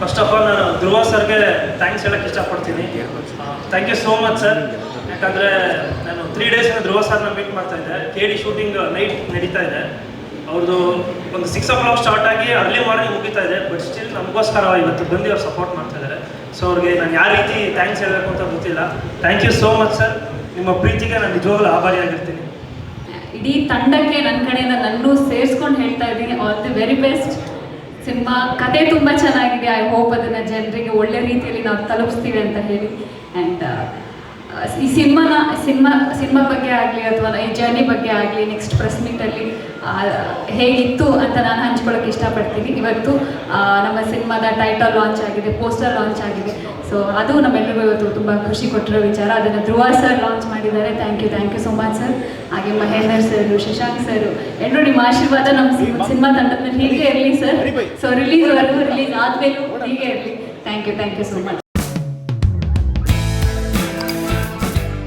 First of all ನಾನು ಧ್ರುವ ಸರ್ಗೆ thanks ಹೇಳಕ್ಕೆ ಇಷ್ಟಪಡ್ತೀನಿ. Thank you so much sir ಯಾಕಂದರೆ ನಾನು ತ್ರೀ ಡೇಸ್ ಧ್ರುವ ಸರ್ನ ಮೀಟ್ ಮಾಡ್ತಾ ಇದ್ದೆ. ಕೆ ಡಿ ಶೂಟಿಂಗ್ ನೈಟ್ ನಡೀತಾ ಇದೆ. ಅವ್ರದ್ದು ಒಂದು ಸಿಕ್ಸ್ ಓ ಕ್ಲಾಕ್ ಸ್ಟಾರ್ಟ್ ಆಗಿ ಅರ್ಲಿ ಮಾರ್ನಿಂಗ್ ಮುಗಿತಾ ಇದೆ ಬಟ್ ಸ್ಟಿಲ್ ನಮಗೋಸ್ಕರ ಇವತ್ತು ಬಂದು ಅವ್ರು ಸಪೋರ್ಟ್ ಮಾಡ್ತಾ ಇದ್ದಾರೆ ಸೊ ಅವ್ರಿಗೆ ನಾನು ಯಾವ ರೀತಿ ಥ್ಯಾಂಕ್ಸ್ ಹೇಳಬೇಕು ಅಂತ ಗೊತ್ತಿಲ್ಲ. Thank you so much sir ನಿಮ್ಮ ಪ್ರೀತಿಗೆ ನಾನು ನಿಜವಾಗ್ಲೂ ಆಭಾರಿಯಾಗಿರ್ತೀನಿ ಇಡೀ ತಂಡಕ್ಕೆ ನನ್ನ ಕಡೆಯಿಂದ ನನ್ನೂ ಸೇರಿಸ್ಕೊಂಡು ಹೇಳ್ತಾ ಇದ್ದೀನಿ. All the very best cinema ಕತೆ ತುಂಬ ಚೆನ್ನಾಗಿದೆ. ಐ ಹೋಪ್ ಅದನ್ನು ಜನರಿಗೆ ಒಳ್ಳೆ ರೀತಿಯಲ್ಲಿ ನಾವು ತಲುಪಿಸ್ತೀವಿ ಅಂತ ಹೇಳಿ. ಆ್ಯಂಡ್ ಈ ಸಿನಿಮಾನ, ಸಿನಿಮಾ ಸಿನಿಮಾ ಬಗ್ಗೆ ಆಗಲಿ ಅಥವಾ ಈ ಜರ್ನಿ ಬಗ್ಗೆ ಆಗಲಿ ನೆಕ್ಸ್ಟ್ ಪ್ರೆಸ್ ಮೀಟಲ್ಲಿ ಹೇಗಿತ್ತು ಅಂತ ನಾನು ಹಂಚ್ಕೊಳ್ಳೋಕೆ ಇಷ್ಟಪಡ್ತೀನಿ. ಇವತ್ತು ನಮ್ಮ ಸಿನಿಮಾದ ಟೈಟಲ್ ಲಾಂಚ್ ಆಗಿದೆ ಪೋಸ್ಟರ್ ಲಾಂಚ್ ಆಗಿದೆ. ಸೊ ಅದು ನಮ್ಮೆಲ್ಲರಿಗೂ ಇವತ್ತು ತುಂಬ ಖುಷಿ ಕೊಟ್ಟಿರೋ ವಿಚಾರ. ಅದನ್ನು ಧ್ರುವ ಸರ್ ಲಾಂಚ್ ಮಾಡಿದ್ದಾರೆ. Thank you thank you so much sir ಹಾಗೆ ಮಹೇಂದರ್ ಸರ್ ಶಶಾಂಕ್ ಸರ್ ಎಲ್ಲರೂ ನಿಮ್ಮ ಆಶೀರ್ವಾದ ನಮ್ಮ ಸಿನಿಮಾ ತಂಡದಲ್ಲಿ ಹೀಗೆ ಇರಲಿ ಸರ್ ಸೊ ರಿಲೀಸ್ವರೆಗೂ ರಿಲೀಸ್ ಆದಮೇಲೂ ಹೀಗೆ ಇರಲಿ. Thank you thank you so much